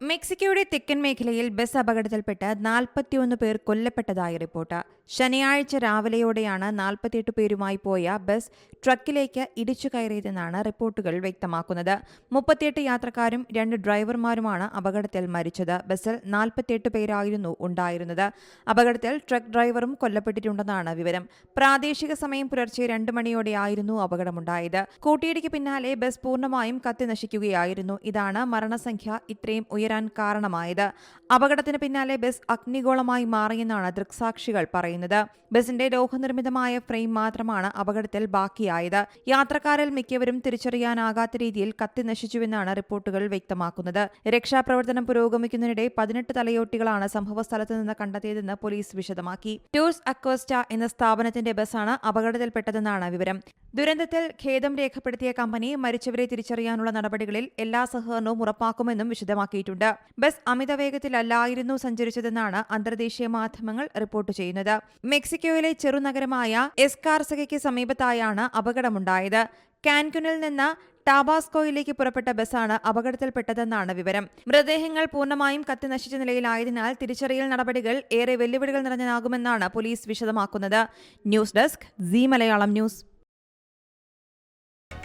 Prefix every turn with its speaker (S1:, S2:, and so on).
S1: മെക്സിക്കോയുടെ തെക്കൻ മേഖലയിൽ ബസ് അപകടത്തിൽപ്പെട്ട് നാൽപ്പത്തിയൊന്ന് പേർ കൊല്ലപ്പെട്ടതായി റിപ്പോർട്ട്. ശനിയാഴ്ച രാവിലെയോടെയാണ് നാൽപ്പത്തിയെട്ട് പേരുമായി പോയ ബസ് ട്രക്കിലേക്ക് ഇടിച്ചു കയറിയതെന്നാണ് റിപ്പോർട്ടുകൾ വ്യക്തമാക്കുന്നത്. മുപ്പത്തിയെട്ട് യാത്രക്കാരും രണ്ട് ഡ്രൈവർമാരുമാണ് അപകടത്തിൽ മരിച്ചത്. ബസ്സിൽ നാൽപ്പത്തിയെട്ട് പേരായിരുന്നു ഉണ്ടായിരുന്നത്. അപകടത്തിൽ ട്രക്ക് ഡ്രൈവറും കൊല്ലപ്പെട്ടിട്ടുണ്ടെന്നാണ് വിവരം. പ്രാദേശിക സമയം പുലർച്ചെ രണ്ട് മണിയോടെയായിരുന്നു അപകടമുണ്ടായത്. കൂട്ടിയിടിക്ക് പിന്നാലെ ബസ് പൂർണമായും കത്തി നശിക്കുകയായിരുന്നു ഇതാണ് മരണസംഖ്യ ഇത്രയും ഉയരാൻ കാരണമായത്. അപകടത്തിന് പിന്നാലെ ബസ് അഗ്നിഗോളമായി മാറിയെന്നാണ് ദൃക്സാക്ഷികൾ പറയുന്നത്. ബസിന്റെ ലോഹനിർമ്മിതമായ ഫ്രെയിം മാത്രമാണ് അപകടത്തിൽ ബാക്കിയായത്. യാത്രക്കാരിൽ മിക്കവരും തിരിച്ചറിയാനാകാത്ത രീതിയിൽ കത്തി നശിച്ചുവെന്നാണ് റിപ്പോർട്ടുകൾ വ്യക്തമാക്കുന്നത്. രക്ഷാപ്രവർത്തനം പുരോഗമിക്കുന്നതിനിടെ പതിനെട്ട് തലയോട്ടികളാണ് സംഭവസ്ഥലത്ത് നിന്ന് കണ്ടെത്തിയതെന്ന് പോലീസ് വിശദമാക്കി. ടൂർസ് അക്വസ്റ്റ എന്ന സ്ഥാപനത്തിന്റെ ബസ്സാണ് അപകടത്തിൽപ്പെട്ടതെന്നാണ് വിവരം. ദുരന്തത്തിൽ ഖേദം രേഖപ്പെടുത്തിയ കമ്പനി മരിച്ചവരെ തിരിച്ചറിയാനുള്ള നടപടികളിൽ എല്ലാ സഹകരണവും ഉറപ്പാക്കുമെന്നും വിശദമാക്കിയിട്ടുണ്ട്. ബസ് അമിത വേഗത്തിലല്ലായിരുന്നു സഞ്ചരിച്ചതെന്നാണ് അന്തർദേശീയ മാധ്യമങ്ങൾ റിപ്പോർട്ട് ചെയ്യുന്നത്. മെക്സിക്കോയിലെ ചെറുനഗരമായ എസ്കാർസകയ്ക്ക് സമീപത്തായാണ് അപകടമുണ്ടായത്. കാൻകുനിൽ നിന്ന് ടാബാസ്കോയിലേക്ക് പുറപ്പെട്ട ബസ്സാണ് അപകടത്തിൽപ്പെട്ടതെന്നാണ് വിവരം. മൃതദേഹങ്ങൾ പൂർണമായും കത്തി നശിച്ച നിലയിലായതിനാൽ തിരിച്ചറിയൽ നടപടികൾ ഏറെ വെല്ലുവിളികൾ നിറഞ്ഞതാകുമെന്നാണ് police വിശദമാക്കുന്നത്. News desk C Malayalam news.